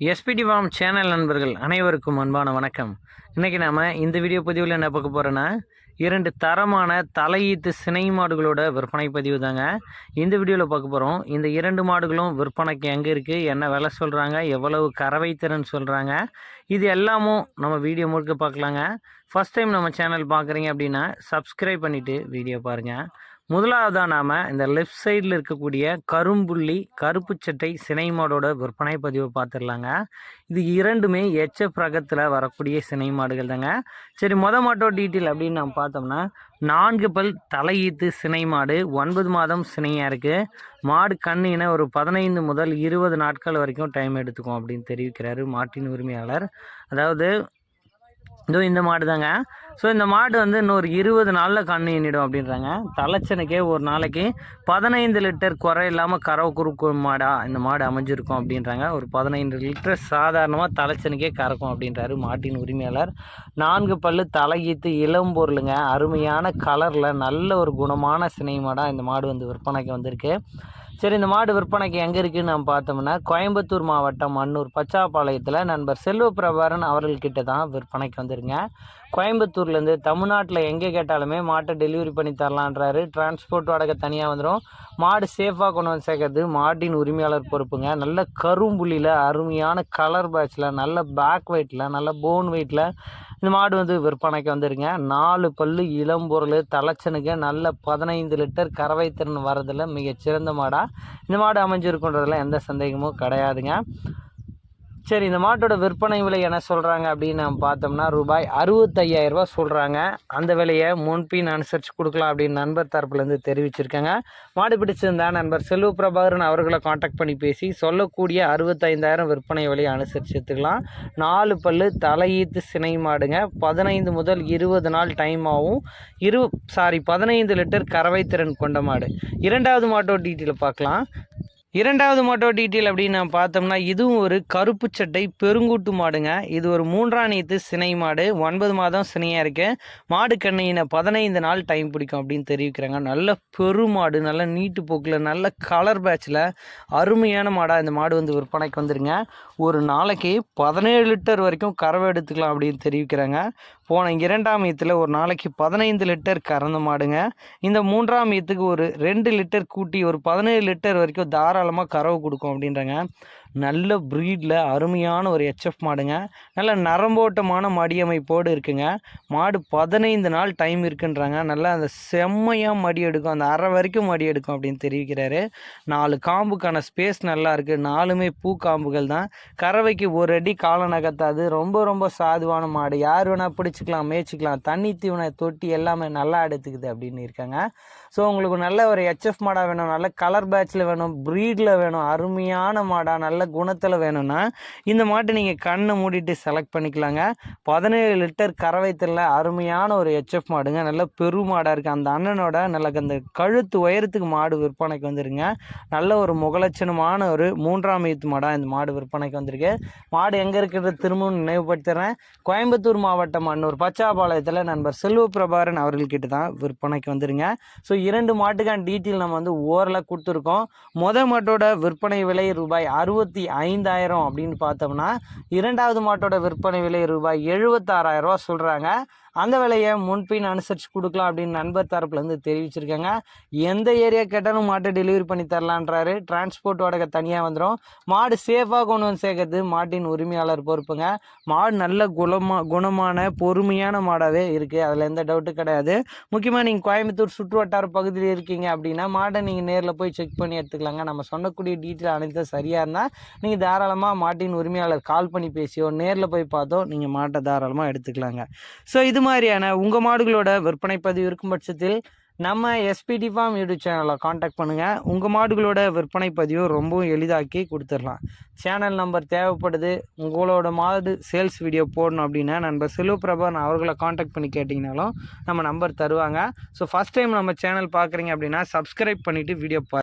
SPD வாம் channel நண்பர்கள் அனைவருக்கும் அன்பான வணக்கம். இன்றைக்கி நாம் இந்த வீடியோ பதிவில் என்ன பார்க்க போகிறோன்னா இரண்டு தரமான தலையீத்து சினை மாடுகளோட விற்பனை பதிவு தாங்க. இந்த வீடியோவில் பார்க்க போகிறோம் இந்த இரண்டு மாடுகளும் விற்பனைக்கு எங்கே இருக்குது என்ன விலை சொல்கிறாங்க எவ்வளவு கறவை திறன் சொல்கிறாங்க இது எல்லாமும் நம்ம வீடியோ முழுக்க பார்க்கலாங்க. ஃபஸ்ட் டைம் நம்ம சேனல் பார்க்குறீங்க அப்படின்னா சப்ஸ்கிரைப் பண்ணிவிட்டு வீடியோ பாருங்கள் முதலாவதாக நாம் இந்த லெஃப்ட் சைடில் இருக்கக்கூடிய கரும்புள்ளி கருப்பு சட்டை சினை மாடோட விற்பனை பதிவை பார்த்துடலாங்க. இது இரண்டுமே எச்எஃப் ரகத்தில் வரக்கூடிய சினை மாடுகள் தாங்க. சரி மொத மாட்டோ டீட்டெயில் அப்படின்னு நம்ம பார்த்தோம்னா நான்கு பல் தலையீத்து சினை மாடு ஒன்பது மாதம் சினையாக இருக்குது மாடு கண்ணின ஒரு பதினைந்து முதல் இருபது நாட்கள் வரைக்கும் டைம் எடுத்துக்கும் அப்படின்னு தெரிவிக்கிறாரு மாட்டின் உரிமையாளர். அதாவது இதோ இந்த மாடு தாங்க ஸோ இந்த மாடு வந்து இன்னொரு இருபது நாளில் கண்ணு எண்ணிடும் அப்படின்றாங்க. தலைச்சனுக்கே ஒரு நாளைக்கு பதினைந்து லிட்டர் குறை இல்லாமல் கறவை குறுக்கு மாடாக இந்த மாடு அமைஞ்சிருக்கும் அப்படின்றாங்க. ஒரு பதினைந்து லிட்டர் சாதாரணமாக தலைச்சனுக்கே கறக்கும் அப்படின்றாரு மாட்டின் உரிமையாளர். நான்கு பல்லு தலையீத்து இளம்பொருளுங்க அருமையான கலரில் நல்ல ஒரு குணமான சினை மாடாக இந்த மாடு வந்து விற்பனைக்கு வந்திருக்கு. சரி இந்த மாடு விற்பனைக்கு எங்கே இருக்குதுன்னு நம்ம பார்த்தோம்னா கோயம்புத்தூர் மாவட்டம் அன்னூர் பச்சாப்பாளையத்தில் நண்பர் செல்வ பிரபாரன் அவர்கள்கிட்ட தான் விற்பனைக்கு வந்துருங்க. கோயம்புத்தூர்லேருந்து தமிழ்நாட்டில் எங்கே கேட்டாலுமே மாட்டை டெலிவரி பண்ணி தரலான்றாரு. டிரான்ஸ்போர்ட் வாடகை தனியாக வந்துடும் மாடு சேஃபாக கொண்டு வந்து சேர்க்கறது மாட்டின் உரிமையாளர் பொறுப்புங்க. நல்ல கரும்புள்ளியில் அருமையான கலர் பேட்சில் நல்ல பேக் வெயிட்டில் நல்ல போன் வெயிட்டில் இந்த மாடு வந்து விற்பனைக்கு வந்துருங்க. நாலு பல்லு இளம்பொருள் தலைச்சனுக்கு நல்ல பதினைந்து லிட்டர் கறவை திறன் வரதில் மிகச்சிறந்த மாடாக இந்த மாடு அமைஞ்சிருக்குன்றதில் எந்த சந்தேகமும் கிடையாதுங்க. சரி இந்த மாட்டோட விற்பனை விலை என்ன சொல்கிறாங்க அப்படின்னு நம்ம பார்த்தோம்னா ரூபாய் அறுபத்தையாயிரரூபா சொல்கிறாங்க அந்த விலையை முன்பின் அனுசரித்து கொடுக்கலாம் அப்படின்னு நண்பர் தரப்புலேருந்து தெரிவிச்சிருக்காங்க. மாடு பிடிச்சிருந்தா நண்பர் செல்வ பிரபாகரன் அவர்களை காண்டாக்ட் பண்ணி பேசி சொல்லக்கூடிய அறுபத்தைந்தாயிரம் விற்பனை விலையை அனுசரித்து எடுத்துக்கலாம். நாலு பல்லு தலையீத்து சினை மாடுங்க. பதினைந்து முதல் இருபது நாள் டைம் ஆகும் இரு சாரி பதினைந்து லிட்டர் கறவை திறன் கொண்ட மாடு. இரண்டாவது மாட்டோட டீட்டெயில் பார்க்கலாம். இரண்டாவது மாட்டோ டீட்டெயில் அப்படின்னு நான் பார்த்தோம்னா இதுவும் ஒரு கருப்பு சட்டை பெருங்கூட்டு மாடுங்க. இது ஒரு மூன்றாம் நீத்து சினை மாடு. ஒன்பது மாதம் சினையாக இருக்கேன் மாடு கண்ணையின பதினைந்து நாள் டைம் பிடிக்கும் அப்படின்னு தெரிவிக்கிறாங்க. நல்ல பெருமாடு நல்ல நீட்டு போக்கில் நல்ல கலர் பேட்சில் அருமையான மாடாக இந்த மாடு வந்து விற்பனைக்கு வந்துருங்க. ஒரு நாளைக்கு பதினேழு லிட்டர் வரைக்கும் கறவை எடுத்துக்கலாம் அப்படின்னு தெரிவிக்கிறாங்க. போன இரண்டாம் ஈத்தில் ஒரு நாளைக்கு பதினைந்து லிட்டர் கறந்த மாடுங்க. இந்த மூன்றாம் ஈத்துக்கு ஒரு ரெண்டு லிட்டர் கூட்டி ஒரு பதினேழு லிட்டர் வரைக்கும் தாராளமாக கறவை கொடுக்கும் அப்படின்றாங்க. நல்ல ப்ரீடில் அருமையான ஒரு ஹெச்எஃப் மாடுங்க. நல்ல நரம்போட்டமான மடியமைப்போடு இருக்குங்க. மாடு பதினைந்து நாள் டைம் இருக்குன்றாங்க. நல்லா அந்த செம்மையாக மடி எடுக்கும். அந்த அரை வரைக்கும் மடி எடுக்கும் அப்படின்னு தெரிவிக்கிறாரு. நாலு காம்புக்கான ஸ்பேஸ் நல்லா இருக்குது நாலுமே பூ காம்புகள் தான். கறவைக்கு ஒரு அடி கால நகர்த்தாது. ரொம்ப ரொம்ப சாதுவான மாடு. யார் வேணால் பிடிச்சிக்கலாம் மேய்ச்சிக்கலாம். தண்ணி தீவன தொட்டி எல்லாமே நல்லா எடுத்துக்குது அப்படின்னு இருக்காங்க. ஸோ உங்களுக்கு நல்ல ஒரு ஹெச்எஃப் மாடாக வேணும். நல்ல கலர் பேட்சில் வேணும். ப்ரீடில் வேணும். அருமையான மாடாக நல்ல குணத்தில் வேணும்னா இந்த மாட்டை நீங்கள் கண்ணை மூடிட்டு செலக்ட் பண்ணிக்கலாங்க. பதினேழு லிட்டர் கறவைத்தில் அருமையான ஒரு ஹெச்எஃப் மாடுங்க. நல்ல பெரு மாடாக இருக்குது அந்த அண்ணனோட நல்ல அந்த கழுத்து உயரத்துக்கு மாடு விற்பனைக்கு வந்துருங்க நல்ல ஒரு முகலட்சணமான ஒரு மூன்றாம் ஈத்து மாடாக இந்த மாடு விற்பனைக்கு வந்திருக்கு. மாடு எங்கே இருக்கிறது திரும்பவும் நினைவுபடுத்துகிறேன் கோயம்புத்தூர் மாவட்டம் அன்னூர் பச்சாபாளையத்தில் நண்பர் செல்வ பிரபாரன் அவர்கள்கிட்ட தான் விற்பனைக்கு வந்துருங்க. ஸோ இரண்டு மாட்டுக்கான டீட்டெயில் நம்ம வந்து ஓரளவு கொடுத்துருக்கோம். மொதல் மாட்டோட விற்பனை விலை ரூபாய் அறுபத்தி ஐந்தாயிரம் அப்படின்னு பார்த்தோம்னா இரண்டாவது மாட்டோட விற்பனை விலை ரூபாய் எழுபத்தாறாயிரம் ரூபா சொல்கிறாங்க அந்த விலையை முன்பின் அனுசரித்து கொடுக்கலாம் அப்படின்னு நண்பர் தரப்புலேருந்து தெரிவிச்சிருக்காங்க. எந்த ஏரியா கேட்டாலும் மாட்டை டெலிவரி பண்ணி தரலான்றாரு. டிரான்ஸ்போர்ட் வாடகை தனியாக வந்துடும் மாடு சேஃபாக கொண்டு வந்து சேர்க்கறது மாட்டின் உரிமையாளர் பொறுப்புங்க. மாடு நல்ல குணமா குணமான பொறுமையான மாடாகவே இருக்குது அதில் எந்த டவுட்டும் கிடையாது. முக்கியமாக நீங்கள் கோயம்புத்தூர் சுற்று வட்டார பகுதியில் இருக்கீங்க அப்படின்னா மாட்டை நீங்கள் நேரில் போய் செக் பண்ணி எடுத்துக்கலாங்க. நம்ம சொன்னக்கூடிய டீட்டெயில் அனைத்தும் சரியாக இருந்தால் நீங்கள் தாராளமாக மாட்டின் உரிமையாளர் கால் பண்ணி பேசியோ நேரில் போய் பார்த்தோ நீங்கள் மாட்டை தாராளமாக எடுத்துக்கலாங்க. ஸோ இது மாதிரியான உங்கள் மாடுகளோட விற்பனை பதிவு இருக்கும் பட்சத்தில் நம்ம எஸ்பிடி ஃபார்ம் யூடியூப் சேனலில் காண்டாக்ட் பண்ணுங்கள் உங்கள் மாடுகளோட விற்பனை பதிவை ரொம்பவும் எளிதாக்கி கொடுத்துடலாம். சேனல் நம்பர் தேவைப்படுது. உங்களோட மாடு சேல்ஸ் வீடியோ போடணும் அப்படின்னா நண்பர் செல்வபிரபன் அவர்களை காண்டாக்ட் பண்ணி கேட்டிங்கனாலும் நம்ம நம்பர் தருவாங்க. ஸோ ஃபஸ்ட் டைம் நம்ம சேனல் பார்க்குறீங்க அப்படின்னா சப்ஸ்கிரைப் பண்ணிவிட்டு வீடியோ பா